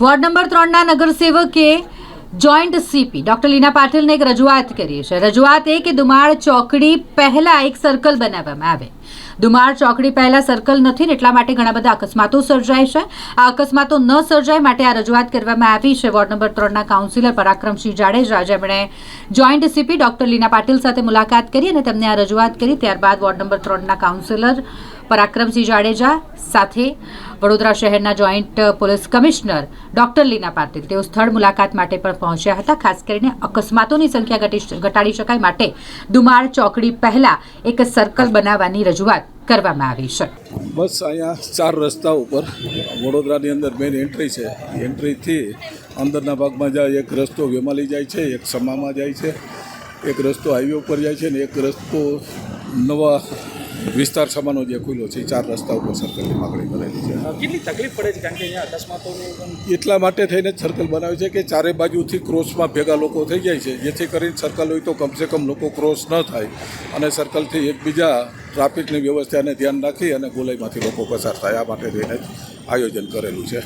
Ward number ત્રણના નગરસેવકે joint CP, doctor Leena પાટીલને એક રજૂઆત કરી છે. રજૂઆત એ કે દુમાળ ચોકડી પહેલા એક સર્કલ બનાવવામાં આવે. દુમાળ ચોકડી પહેલા સર્કલ નથી ને એટલા માટે ઘણા બધા અકસ્માતો સર્જાય છે. આ અકસ્માતો ન સર્જાય માટે આ રજૂઆત કરવામાં આવી છે વોર્ડ નંબર ત્રણના કાઉન્સિલર પરાક્રમસિંહ જાડેજા, જેમણે joint CP, doctor Leena Patil સાથે મુલાકાત કરી અને તેમને આ રજૂઆત કરી. ત્યારબાદ વોર્ડ નંબર ત્રણના કાઉન્સિલર પરાક્રમસિંહ જાડેજા સાથે વડોદરા શહેરના joint police commissioner doctor Leena Patil. તેઓ સ્થળ મુલાકાત માટે પણ પહોંચ્યા હતા. ખાસ કરીને અકસ્માતોની સંખ્યા ઘટી ઘટાડી શકાય માટે દુમાળ ચોકડી પહેલા એક સર્કલ બનાવવાની રજૂઆત કરવામાં આવી છે. બસ અહીંયા ચાર રસ્તા ઉપર વડોદરાની અંદર મેઇન એન્ટ્રી છે. એન્ટ્રીથી અંદરના ભાગમાં જાય, એક રસ્તો વેમાલી જાય છે, એક સમામાં જાય છે. એક રસ્તો હાઈવે ઉપર જાય છે ને એક રસ્તો નવા વિસ્તાર સમાનો જે ખુલ્યો છે એ ચાર રસ્તા ઉપર સર્કલની માગણી કરેલી છે. કેટલી તકલીફ પડે છે? કારણ કે અહીંયા અકસ્માતોનું એટલા માટે થઈને જ સર્કલ બનાવ્યું છે કે ચારે બાજુથી ક્રોસમાં ભેગા લોકો થઈ જાય છે. જેથી કરીને સર્કલ હોય તો કમસે કમ લોકો ક્રોસ ન થાય અને સર્કલથી એકબીજા ટ્રાફિકની વ્યવસ્થાને ધ્યાન રાખી અને ગોલાઈમાંથી લોકો પસાર થાય. આ માટે થઈને જ આયોજન કરેલું છે.